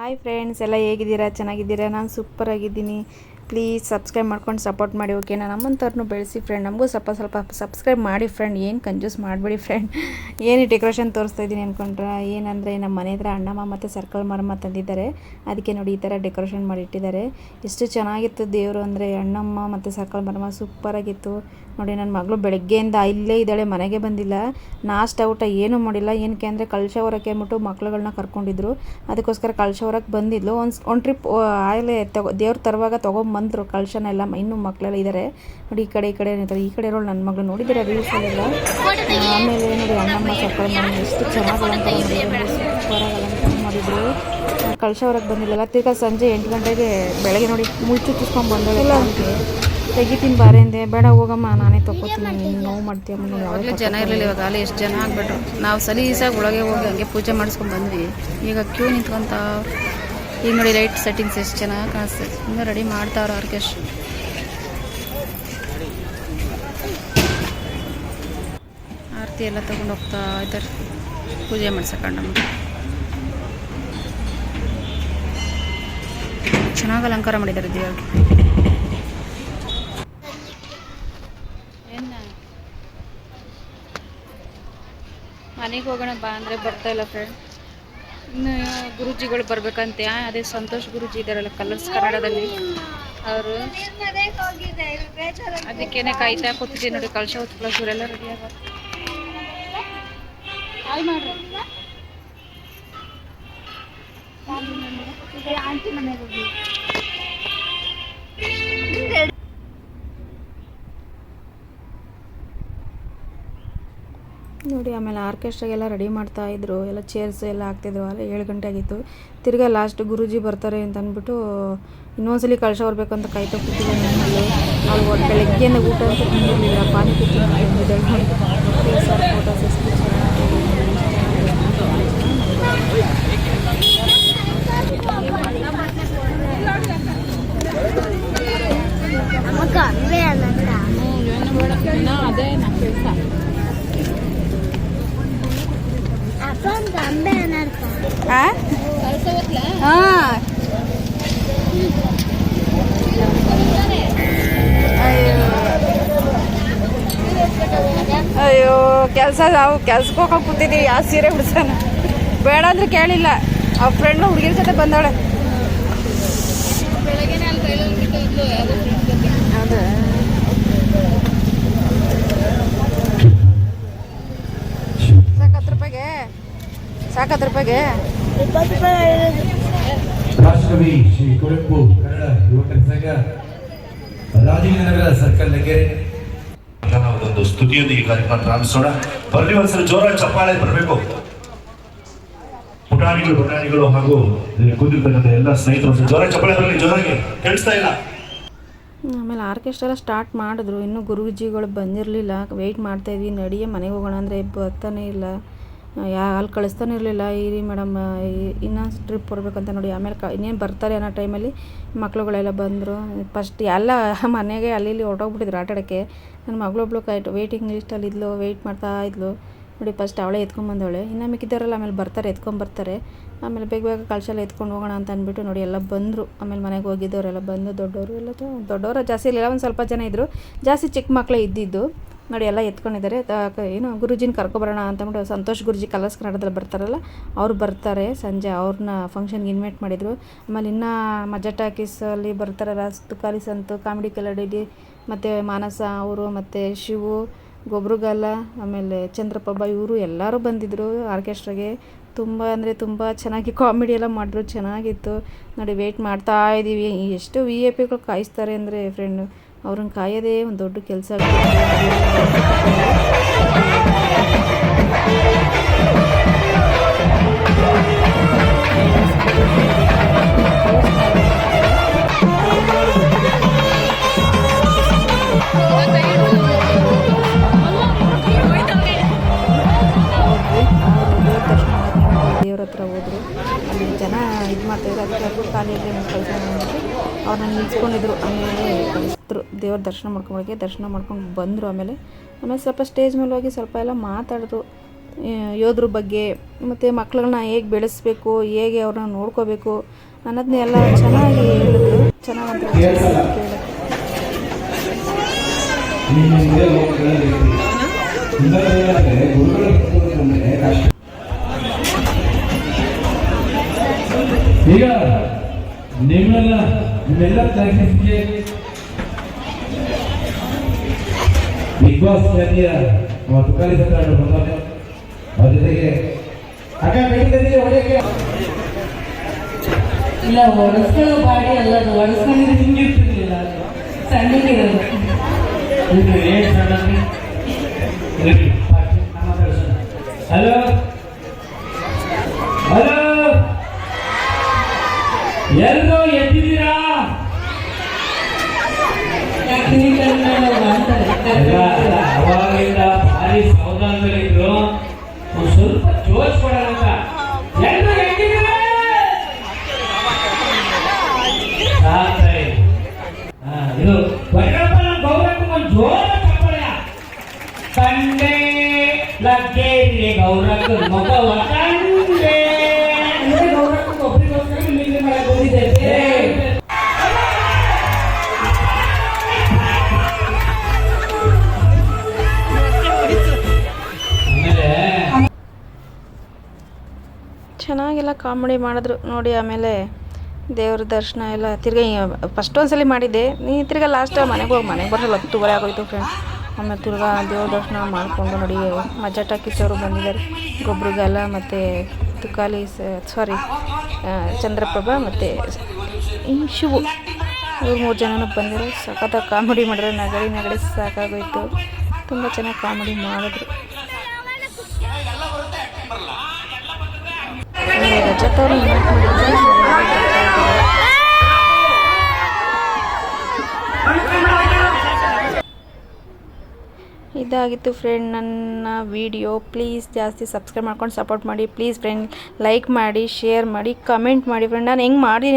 Hi friends ಎಲ್ಲ ಹೇಗಿದ್ದೀರಾ? ಚೆನ್ನಾಗಿದ್ದೀರಾ? ನಾನು ಸೂಪರಾಗಿದ್ದೀನಿ ಪ್ಲೀಸ್ ಸಬ್ಸ್ಕ್ರೈಬ್ ಮಾಡ್ಕೊಂಡು ಸಪೋರ್ಟ್ ಮಾಡಿ ಓಕೆನಾ ನಮ್ಮಂಥವ್ರನ್ನೂ ಬೆಳೆಸಿ ಫ್ರೆಂಡ್ ನಮಗೂ ಸ್ವಲ್ಪ ಸ್ವಲ್ಪ ಸಬ್ಸ್ಕ್ರೈಬ್ ಮಾಡಿ ಫ್ರೆಂಡ್ ಏನು ಕಂಜೂಸ್ ಮಾಡಬೇಡಿ ಫ್ರೆಂಡ್ ಏನು ಡೆಕೋರೇಷನ್ ತೋರಿಸ್ತಾ ಇದ್ದೀನಿ ಅಂದ್ಕೊಂಡ್ರೆ ಏನಂದರೆ ನಮ್ಮ ಮನೆ ಹತ್ರ ಅಣ್ಣಮ್ಮ ಮತ್ತು ಸರ್ಕಲ್ ಮರಮ್ಮ ತಂದಿದ್ದಾರೆ. ಅದಕ್ಕೆ ನೋಡಿ ಈ ಥರ ಡೆಕೋರೇಷನ್ ಮಾಡಿ ಇಟ್ಟಿದ್ದಾರೆ. ಎಷ್ಟು ಚೆನ್ನಾಗಿತ್ತು ದೇವರು ಅಂದರೆ ಅಣ್ಣಮ್ಮ ಮತ್ತು ಸರ್ಕಲ್ ಮರಮ್ಮ ಸೂಪರಾಗಿತ್ತು ನೋಡಿ ನನ್ನ ಮಗಳು ಬೆಳಗ್ಗೆಯಿಂದ ಇಲ್ಲೇ ಇದ್ದಾಳೆ, ಮನೆಗೆ ಬಂದಿಲ್ಲ. ನಾಷ್ಟ ಊಟ ಏನೂ ಮಾಡಿಲ್ಲ. ಏನಕ್ಕೆ ಅಂದರೆ ಕಳಶ ಹೊರಕ್ಕೆ ಅಂದ್ಬಿಟ್ಟು ಮಕ್ಳುಗಳನ್ನ ಕರ್ಕೊಂಡಿದ್ರು. ಅದಕ್ಕೋಸ್ಕರ ಕಳಶ ಹೊರಕ್ಕೆ ಬಂದಿದ್ಲು. ಒಂದು ಒಂದು ಟ್ರಿಪ್ ಆಗಲೇ ತಗೋ, ದೇವ್ರ ತರುವಾಗ ತೊಗೊಂಬಂದರು ಕಳ್ಶನ ಎಲ್ಲ ಇನ್ನೂ ಮಕ್ಕಳೆಲ್ಲ ಇದ್ದಾರೆ ನೋಡಿ ಈ ಕಡೆ ಈ ಕಡೆ ಏನಿದ್ದಾರೆ ಈ ಕಡೆ ಇರೋಳು ನನ್ನ ಮಗಳು ನೋಡಿದ್ದೀರಾ ರೀಲ್ಸಲ್ಲೆಲ್ಲ ಆಮೇಲೆ ನೋಡಿ ಅಣ್ಣಮ್ಮ ಸಕ್ಕರೆ ಮಾಡಿ ಎಷ್ಟು ಚೆನ್ನಾಗಿ ಅಲಂಕಾರ ಮಾಡಿದ್ರು ಸೂಪರಾಗಿ ಅಲಂಕಾರ ಮಾಡಿದ್ರು. ಕಳಶ ಹೊರಗೆ ಬಂದಿಲ್ಲ ತಿರ್ಗಾ ಸಂಜೆ ಎಂಟು ಗಂಟೆಗೆ ಬೆಳಗ್ಗೆ ನೋಡಿ ಮುಳ್ಚು ಚುಚ್ಕೊಂಡು ಅಂತ ತೆಗಿತೀನಿ ಬಾರೆ ಅಂದೆ. ಬೇಡ ಹೋಗಮ್ಮ ನಾನೇ ತಗೋತೀನಿ ನೀನು ನೋವು ಮಾಡ್ತೀಯ ಯಾವಾಗಲೂ ಜನ ಇರಲಿಲ್ಲ ಇವಾಗ ಅಲ್ಲಿ ಎಷ್ಟು ಜನ ಆಗ್ಬಿಟ್ರು. ನಾವು ಸಲೀಸಾಗಿ ಒಳಗೆ ಹೋಗಿ ಹಂಗೆ ಪೂಜೆ ಮಾಡಿಸ್ಕೊಂಡು ಬಂದ್ವಿ. ಈಗ ಕ್ಯೂ ನಿಂತ್ಕೊಂತ ಈಗ ನೋಡಿ ಲೈಟ್ ಸೆಟ್ಟಿಂಗ್ಸ್ ಎಷ್ಟು ಚೆನ್ನಾಗಿ ಕಾಣಿಸ್ತದೆ. ಇನ್ನೂ ರೆಡಿ ಮಾಡ್ತಾವ್ರ ಆರ್ಕೆಸ್ಟ್ರಾ ಆರತಿ ಎಲ್ಲ ತಗೊಂಡು ಹೋಗ್ತಾ ಇದ್ದಾರೆ. ಪೂಜೆ ಮಾಡ್ಸಕೊಂಡು ಚೆನ್ನಾಗಿ ಅಲಂಕಾರ ಮಾಡಿದ್ದಾರೆ ದೇವ್ರಿಗೆ ಮನೆಗೆ ಹೋಗೋಣ ಬಾ ಅಂದರೆ ಬರ್ತಾ ಇಲ್ಲ ಫ್ರೆಂಡ್ ಇನ್ನು ಗುರುಜಿಗಳು ಬರ್ಬೇಕಂತೆ. ಅದೇ ಸಂತೋಷ್ ಗುರುಜಿ ಇದ್ದಾರಲ್ಲ ಕಲರ್ಸ್ ಕನ್ನಡದಲ್ಲಿ. ಅವರು. ಅದಕ್ಕೇನೆ ಕಾಯ್ತಾ ಕೊಟ್ಟಿದ್ದೀನಿ ನೋಡಿ ಕಳಶ ಹೊತ್ತು ಇವರೆಲ್ಲ ರೆಡಿ ಆಗ ನೋಡಿ, ಆಮೇಲೆ ಆರ್ಕೆಸ್ಟ್ರಾಗೆಲ್ಲ ರೆಡಿ ಮಾಡ್ತಾ ಇದ್ರು. ಎಲ್ಲ ಚೇರ್ಸ್ ಎಲ್ಲ ಹಾಕ್ತಿದ್ರು. ಅಲ್ಲ ಏಳು ಗಂಟೆ ಆಗಿತ್ತು. ತಿರ್ಗಾ ಲಾಸ್ಟ್ ಗುರೂಜಿ ಬರ್ತಾರೆ ಅಂತ ಅಂದ್ಬಿಟ್ಟು ಇನ್ನೊಂದ್ಸಲಿ ಕಳ್ಸ ಬರಬೇಕು ಅಂತ ಕಾಯ್ತಾ ಕೂತಿದ್ದೆ ನಮ್ಮಲ್ಲಿ. ಅವ್ರು ಬೆಳಗ್ಗೆಯಿಂದ ಊಟ ಅಂತ ತಿಂದಿರಲಿಲ್ಲ ಪಾನಿಪುರಿ ಫೋಟೋಸ್ ಎಷ್ಟು ಕೆಲಸ, ನಾವು ಕೆಲ್ಸಕ್ಕೆ ಹೋಗಕ್ಕೆ ಕೂತಿದ್ದೀವಿ ಯಾವ ಸೀರೆ ಹುಡ್ಸೋಣ ಬೇಡ ಅಂದ್ರೆ ಕೇಳಿಲ್ಲ. ಆ ಫ್ರೆಂಡ್ ಹುಡುಗಿನ ಜೊತೆ ಬಂದಾಳೆ ಸಾಕತ್ತು ರೂಪಾಯಿಗೆ? ಸಾಕತ್ತು ರೂಪಾಯಿಗೆ? ರಾಷ್ಟ್ರಕವಿ ಶ್ರೀ ಕುವೆಂಪು ಕನ್ನಡ ಯುವಕರ ಸಂಘ ರಾಜೀವನಗರ ಸರ್ಕಲ್ ನಗೆರೆ ಒಂದು ಈ ಕಾರ್ಯಕ್ರಮ ಪ್ರಾರಂಭಿಸೋಣ ಬರ್ಲಿ ಒಂದ್ಸಲ ಜೋರ ಚಪ್ಪಾಳೆ ಬರಬೇಕು. ಪುಟಾಣಿಗಳು ಪುಟಾಣಿಗಳು ಹಾಗೂ ಕೂತಿರ್ತಕ್ಕಂಥ ಎಲ್ಲ ಸ್ನೇಹಿತರು ಜೋರ ಚಪ್ಪಾಳೆ ಬರಲಿ, ಜೋರಾಗಿ. ಕೇಳಿಸ್ತಾ ಇಲ್ಲ? ಆಮೇಲೆ ಆರ್ಕೆಸ್ಟ್ರಾ ಸ್ಟಾರ್ಟ್ ಮಾಡಿದ್ರು. ಇನ್ನೂ ಗುರುಜಿಗಳು ಬಂದಿರಲಿಲ್ಲ. ವೆಯ್ಟ್ ಮಾಡ್ತಾಯಿದ್ವಿ ನಡಿಯೇ ಮನೆಗೆ ಹೋಗೋಣ ಅಂದರೆ ಬರ್ತಾನೆ ಇಲ್ಲ. ಯಾ, ಅಲ್ಲಿ ಕಳಿಸ್ತಾನೆ ಇರಲಿಲ್ಲ. ಇರಿ ಮೇಡಮ್ ಇನ್ನೊಂದು ಟ್ರಿಪ್ ಬರಬೇಕಂತ ನೋಡಿ. ಆಮೇಲೆ ಕ, ಇನ್ನೇನು ಬರ್ತಾರೆ ಅನ್ನೋ ಟೈಮಲ್ಲಿ ಮಕ್ಳುಗಳೆಲ್ಲ ಬಂದರು. ಫಸ್ಟ್ ಎಲ್ಲ ಮನೆಗೆ ಅಲ್ಲಿ ಇಲ್ಲಿ ಹೊರಟೋಗ್ಬಿಟ್ಟಿದ್ರು ಆಟಾಡೋಕ್ಕೆ ನನ್ನ ಮಗಳೊಬ್ಳು ಕೈಟ್ ವೇಟಿಂಗ್ ಲಿಸ್ಟಲ್ಲಿ ಇದ್ಲು ವೆಯ್ಟ್ ಮಾಡ್ತಾ ಇದ್ಲು. ನೋಡಿ ಫಸ್ಟ್ ಅವಳೇ ಎತ್ಕೊಂಬಂದವಳೆ ಇನ್ನು ಮಿಕ್ಕಿದ್ದಾರಲ್ಲ ಆಮೇಲೆ ಬರ್ತಾರೆ ಎತ್ಕೊಂಬರ್ತಾರೆ ಆಮೇಲೆ ಬೇಗ ಬೇಗ ಕಳ್ಸ ಎತ್ಕೊಂಡು ಹೋಗೋಣ ಅಂತ ಅಂದ್ಬಿಟ್ಟು ನೋಡಿ, ಎಲ್ಲ ಬಂದರು. ಆಮೇಲೆ ಮನೆಗೆ ಹೋಗಿದ್ದವರೆಲ್ಲ ಬಂದು ದೊಡ್ಡವರು ಎಲ್ಲ ದೊಡ್ಡವರು ಜಾಸ್ತಿ ಇರಲಿಲ್ಲ. ಒಂದು ಸ್ವಲ್ಪ ಜನ ಇದ್ದರು ಜಾಸ್ತಿ ಚಿಕ್ಕ ಮಕ್ಕಳೇ ಇದ್ದಿದ್ದು. ನೋಡಿ ಎಲ್ಲ ಎತ್ಕೊಂಡಿದ್ದಾರೆ. ಏನು ಗುರುಜಿನ ಕರ್ಕೊಬರೋಣ ಅಂತಂದ್ಬಿಟ್ಟು ಸಂತೋಷ್ ಗುರುಜಿ ಕಲರ್ಸ್ ಕನ್ನಡದಲ್ಲಿ ಬರ್ತಾರಲ್ಲ, ಅವ್ರು ಬರ್ತಾರೆ ಸಂಜೆ, ಅವ್ರನ್ನ ಫಂಕ್ಷನ್ಗೆ ಇನ್ವೈಟ್ ಮಾಡಿದರು. ಆಮೇಲೆ ಇನ್ನೂ ಮಜಾ ಟಾಕೀಸಲ್ಲಿ ಬರ್ತಾರಲ್ಲ ತುಕಾಲಿ ಸಂತು, ಕಾಮಿಡಿ ಕಲಡಿಲಿ ಮತ್ತು ಮಾನಸ, ಅವರು, ಮತ್ತು ಶಿವು, ಗೊಬ್ರುಗಾಲ, ಆಮೇಲೆ ಚಂದ್ರಪ್ರಭ ಇವರು ಎಲ್ಲರೂ ಬಂದಿದ್ದರು ಆರ್ಕೆಸ್ಟ್ರಾಗೆ. ತುಂಬ ಅಂದರೆ ತುಂಬ ಚೆನ್ನಾಗಿ ಕಾಮಿಡಿ ಎಲ್ಲ ಮಾಡಿದ್ರು, ಚೆನ್ನಾಗಿತ್ತು. ನೋಡಿ ವೆಯ್ಟ್ ಮಾಡ್ತಾ ಇದ್ದೀವಿ ಎಷ್ಟು ವಿ ಎ ಪಿಗಳು ಕಾಯಿಸ್ತಾರೆ ಅಂದರೆ ಫ್ರೆಂಡು ಅವ್ರನ್ನ ಕಾಯೋದೇ ಒಂದು ದೊಡ್ಡ ಕೆಲಸ ದೇವ್ರ ಅವ್ರಿಗೂ ಕೆಲಸ ಅಂದ್ಬಿಟ್ಟು ಅವ್ರನ್ನ ನಿಲ್ಸ್ಕೊಂಡಿದ್ರು ಆಮೇಲೆ ಕಳಿಸಿದ್ರು ದೇವ್ರ ದರ್ಶನ ಮಾಡ್ಕೊಂಡೋಗಿ ದರ್ಶನ ಮಾಡ್ಕೊಂಡು ಬಂದರು ಆಮೇಲೆ ಆಮೇಲೆ ಸ್ವಲ್ಪ ಸ್ಟೇಜ್ ಮೇಲೆ ಹೋಗಿ ಸ್ವಲ್ಪ ಎಲ್ಲ ಮಾತಾಡಿದ್ರು. ಯೋಧರ ಬಗ್ಗೆ, ಮತ್ತು ಮಕ್ಕಳನ್ನ ಹೇಗೆ ಬೆಳೆಸಬೇಕು, ಹೇಗೆ ಅವ್ರನ್ನ ನೋಡ್ಕೋಬೇಕು ಅನ್ನೋದನ್ನೆಲ್ಲ ಚೆನ್ನಾಗಿ ಹೇಳಿದ್ರು. ಚೆನ್ನಾಗಿ ಕಷ್ಟ ಈಗ ನಿಮ್ಮೆಲ್ಲ ನಿಮ್ಮೆಲ್ಲ ಪ್ರಾಕ್ಟೀಸ್ಗೆ ಬಿಗ್ ಬಾಸ್ ಖ್ಯಾತಿಯ ನಮ್ಮ ತುಕಾಲಿ ಸತ್ರ ಬಂದವನೆ ಅವ್ರ ಜೊತೆಗೆ ಅಕ್ಕ ಬೇಕಿದ್ರೆ ಹೊಡೆಯಕ್ಕೆ ಇಲ್ಲ ಒಣಸ್ಕೊಳ್ಳೋ ಬಾಡಿ ಅಲ್ಲ ಅದು ಹಿಂಗಿರ್ತಿರ್ಲಿಲ್ಲ ಸಣ್ಣಗಿರೋದು ಇದು ಏನ್. ಹಲೋ ಹಲೋ ಕಂಡೆ ಲಕ್ಕೇರಿ ಗೌರಕ್ಕೆ ಮಗವ ಕಂಡೆ ಅಂದ್ರೆ ಮಾಡಕ್ ಬಂದಿದ್ದೆ ಚೆನ್ನಾಗೆಲ್ಲ ಕಾಮಿಡಿ ಮಾಡಿದ್ರು ನೋಡಿ ಆಮೇಲೆ ದೇವ್ರ ದರ್ಶನ ಎಲ್ಲ ತಿರ್ಗಿ ಫಸ್ಟ್ ಒಂದ್ಸಲಿ ಮಾಡಿದ್ದೆ. ನೀ ತಿರ್ಗಾ ಲಾಸ್ಟ್ ಮನೆಗೆ ಹೋಗಿ ಮನೆಗೆ ಬರೋಲ್ಲ ಹತ್ತುವರೆ ಆಗೋಯ್ತು ಫ್ರೆಂಡ್ಸ್ ಆಮೇಲೆ ತಿರ್ಗಾ ದೇವ್ರ ದರ್ಶನ ಮಾಡಿಕೊಂಡು ನೋಡಿ, ಮಜಾ ಟಾಕೀಸ್ ಅವರು ಬಂದಿದ್ದಾರೆ. ಗೊಬ್ಬರಗಾಲ ಮತ್ತು ತುಕಾಲಿ ಸಾರಿ ಚಂದ್ರಪ್ರಭಾ ಮತ್ತು ಶಿವು. ಇವ್ರು ಮೂರು ಜನನೂ ಬಂದರು ಸಖತ್ತಾಗಿ ಕಾಮಿಡಿ ಮಾಡಿದ್ರು ನಗಡಿ ನಗಡಿ ಸಾಕಾಗೋಯ್ತು. ತುಂಬ ಚೆನ್ನಾಗಿ ಕಾಮಿಡಿ ಮಾಡಿದ್ರು. ರಜತ್ ಮಾಡಿದ್ರು ಇದಾಗಿತ್ತು ಫ್ರೆಂಡ್ ನನ್ನ ವಿಡಿಯೋ ಪ್ಲೀಸ್ ಜಾಸ್ತಿ ಸಬ್ಸ್ಕ್ರೈಬ್ ಮಾಡ್ಕೊಂಡು ಸಪೋರ್ಟ್ ಮಾಡಿ. ಪ್ಲೀಸ್ ಫ್ರೆಂಡ್ ಲೈಕ್ ಮಾಡಿ ಶೇರ್ ಮಾಡಿ ಕಮೆಂಟ್ ಮಾಡಿ. ಫ್ರೆಂಡ್ ನಾನು ಹೆಂಗೆ ಮಾಡಿ